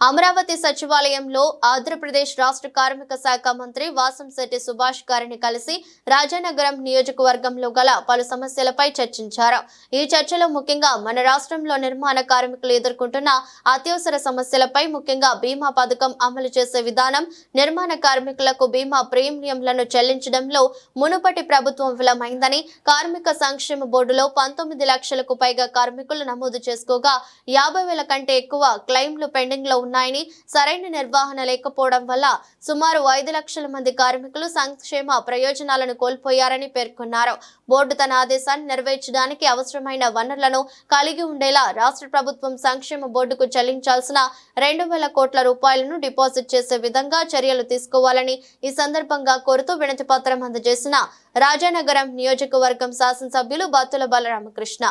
అమరావతి సచివాలయంలో ఆంధ్రప్రదేశ్ రాష్ట్ర కార్మిక శాఖ మంత్రి వాసంశెట్టి సుభాష్ గారిని కలిసి రాజానగరం నియోజకవర్గంలో గల పలు సమస్యలపై చర్చించారు. ఈ చర్చలో ముఖ్యంగా మన రాష్ట్రంలో నిర్మాణ కార్మికులు ఎదుర్కొంటున్న అత్యవసర సమస్యలపై ముఖ్యంగా బీమా పథకం అమలు చేసే విధానం నిర్మాణ కార్మికులకు బీమా ప్రీమియంలను చెల్లించడంలో మునుపటి ప్రభుత్వం విలమైందని కార్మిక సంక్షేమ బోర్డులో పంతొమ్మిది లక్షలకు పైగా కార్మికులు నమోదు చేసుకోగా యాభై వేల కంటే ఎక్కువ క్లెయిమ్లు పెండింగ్లో ఉన్నాయని సరైన నిర్వహణ లేకపోవడం వల్ల సుమారు ఐదు లక్షల మంది కార్మికులు సంక్షేమ ప్రయోజనాలను కోల్పోయారని పేర్కొన్నారు. బోర్డు తన ఆదేశాన్ని నెరవేర్చడానికి అవసరమైన వనరులను కలిగి ఉండేలా రాష్ట్ర ప్రభుత్వం సంక్షేమ బోర్డుకు చెల్లించాల్సిన రెండు వేల కోట్ల రూపాయలను డిపాజిట్ చేసే విధంగా చర్యలు తీసుకోవాలని ఈ సందర్భంగా కోరుతూ వినతి పత్రం అందజేసిన రాజానగరం నియోజకవర్గం శాసనసభ్యులు బత్తుల బలరామకృష్ణ.